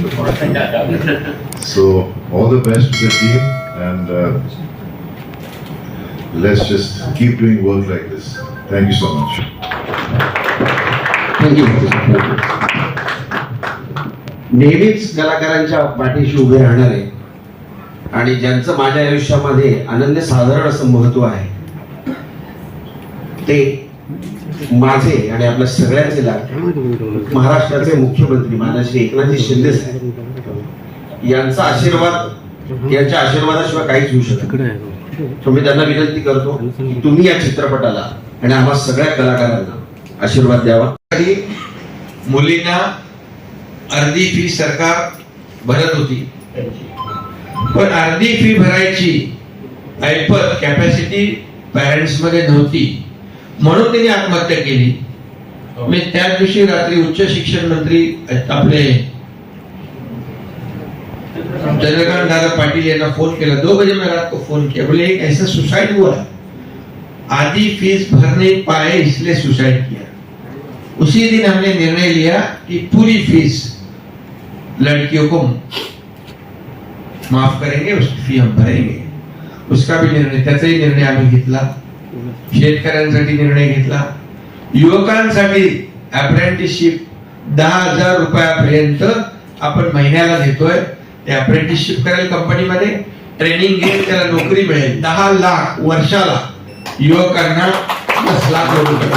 in the party. So all the best to the team and uh, let's just keep doing work like this. Thank you so much. Thank you. नेहमीच कलाकारांच्या पाठीशी उभे राहणारे आणि ज्यांचं माझ्या आयुष्यामध्ये अनन्य साधारण असं महत्त्व आहे ते माझे आणि आपल्या सगळ्यांचे लाडके महाराष्ट्राचे मुख्यमंत्री माननीय श्री एकनाथजी शिंदे साहेब. यांचा आशीर्वाद यांच्या आशीर्वादाशिवाय काहीच होऊ शकत नाही. तो मी त्यांना विनंती करतो की तुम्ही या चित्रपटाला आणि आम्हा सगळ्या कलाकारांना आशीर्वाद द्यावा. साठी मुलींना अर्धी फी सरकार भरत होती. पण अर्धी फी भरायची ऐपत कॅपॅसिटी पॅरेंट्समध्ये नव्हती. म्हणून त्यांनी आत्महत्या केली. मी त्याच दिवशी रात्री उच्च शिक्षण मंत्री आपले चंद्रकांत दादा पाटिल यांना फ़ोन केला. दो बजे मैं रात को फ़ोन किया बोले एक ऐसा सुसाइड हुआ. आधी फ़ीस भर नहीं पाए इसलिए सुसाइड किया. उसी दिन हमने निर्णय लिया कि पूरी फ़ीस लड़कियों को माफ़ करेंगे उसकी फ़ी हम भरेंगे। उसका भी निर्णय त्याचाही निर्णय आम्ही घेतला. शेतकऱ्यांसाठी निर्णय घेतला. युवकांसाठी अप्रेंटिसशिप दहा हजार रुपयापर्यंत आपण महिन्याला देतोय. ते अप्रेंटिसशिप करेल कंपनीमध्ये ट्रेनिंग घेईल त्याला नोकरी मिळेल. दहा लाख वर्षाला युवकांना दस लाख रुपये.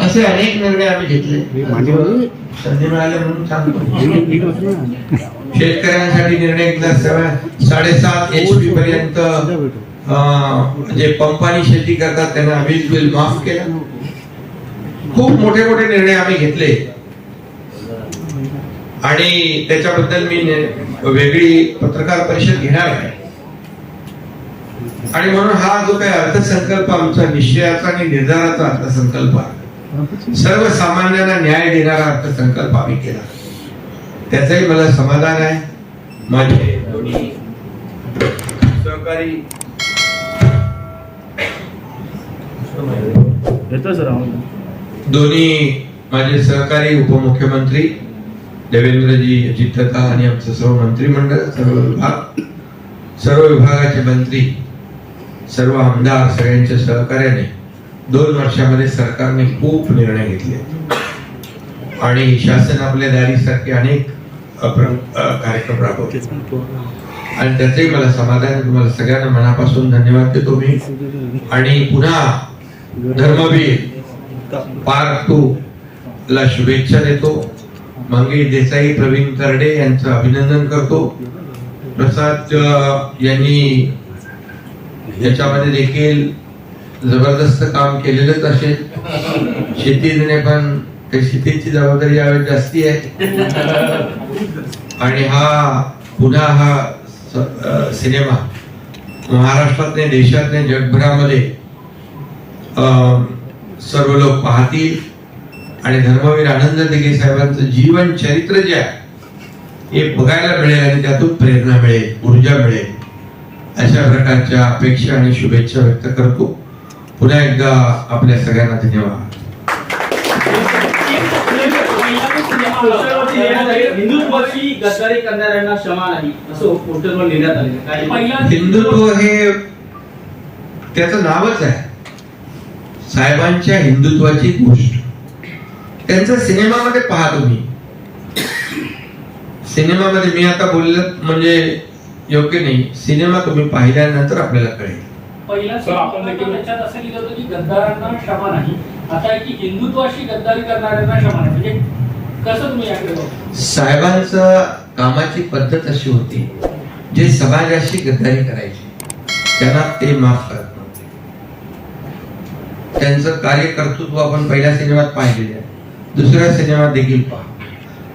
असे अनेक निर्णय आम्ही घेतले. संधी मिळाली म्हणून सांगतो. शेतकऱ्यांसाठी निर्णय साडेसात एच पी पर्यंत अं, जे पंपानी शेती करतात त्यांना वीज बिल माफ केलं. खूप मोठे मोठे निर्णय आम्ही घेतले. आणि त्याच्याबद्दल मी वेगळी पत्रकार परिषद घेणार आहे. आणि म्हणून हा जो काही अर्थसंकल्प आमचा निश्चयाचा आणि निर्धाराचा अर्थसंकल्प सर्वसामान्यांना न्याय देणारा अर्थसंकल्प आम्ही केला. त्याचंही मला समाधान आहे. माझे दोन्ही सहकारी. दोन्ही माझे सहकारी उपमुख्यमंत्री देवेंद्रजी अजितदादा आणि आमचं सर्व मंत्रिमंडळ सर्व विभाग सर्व विभागाचे मंत्री सर्व आमदार सगळ्यांच्या सहकार्याने दोन वर्षामध्ये सरकारने खूप निर्णय घेतले. आणि शासन आपल्या दारीसारखे अनेक कार्यक्रम राबवले आणि त्याचंही मला समाधान. तुम्हाला सगळ्यांना मनापासून धन्यवाद देतो मी. आणि पुन्हा धर्मवीर पार्ट टू ला शुभेच्छा देतो. मंगेश देसाई प्रवीण तरडे यांचं अभिनंदन करतो. प्रसाद यांनी याच्यामध्ये देखील जबरदस्त काम केलेलंच असेल. शेतीने पण ते शेतीची जबाबदारी यावेळी जास्ती आहे. आणि हा पुन्हा हा सिनेमा महाराष्ट्रात नाही देशात नाही जगभरामध्ये सर्व लोक पाहतील. आणि धर्मवीर आनंद दिघे साहेबांचं जीवन चरित्र जे आहे हे बघायला मिळेल आणि त्यातून प्रेरणा मिळेल ऊर्जा मिळेल. अशा प्रकारच्या अपेक्षा आणि शुभेच्छा व्यक्त करतो. पुन्हा एकदा आपल्या सगळ्यांना धन्यवाद. हिंदुत्वाची गद्दारी करणाऱ्यांना क्षमा नाही असं पोस्टरवर लिहिण्यात आलेलं काय पहिला हिंदुत्व हे त्याचं नावच आहे. साहेबांच्या हिंदुत्वाची गोष्ट. त्यांचा सिनेमामध्ये पहा तुम्ही. सिनेमामध्ये मी आता बोललं म्हणजे योग्य नाही. सिनेमा तुम्ही पाहिल्यानंतर आपल्याला कळेल. पहिला सर, आपण देखील- त्याच्यात असं लिहिलं होतं की गद्दारांना क्षमा नाही. आता की हिंदुत्वाशी गद्दारी करणाऱ्यांना क्षमा म्हणजे कसं तुम्ही याकडे बघता? साहेबांचं कामाची पद्धत अशी होती. जे समाजाशी गद्दारी करायचे त्यांना ते माफ करत नव्हते. त्यांचं कार्यकर्तृत्व आपण पहिल्या सिनेमात पाहिलेले आहे. दुसऱ्या सिनेमात देखील पहा.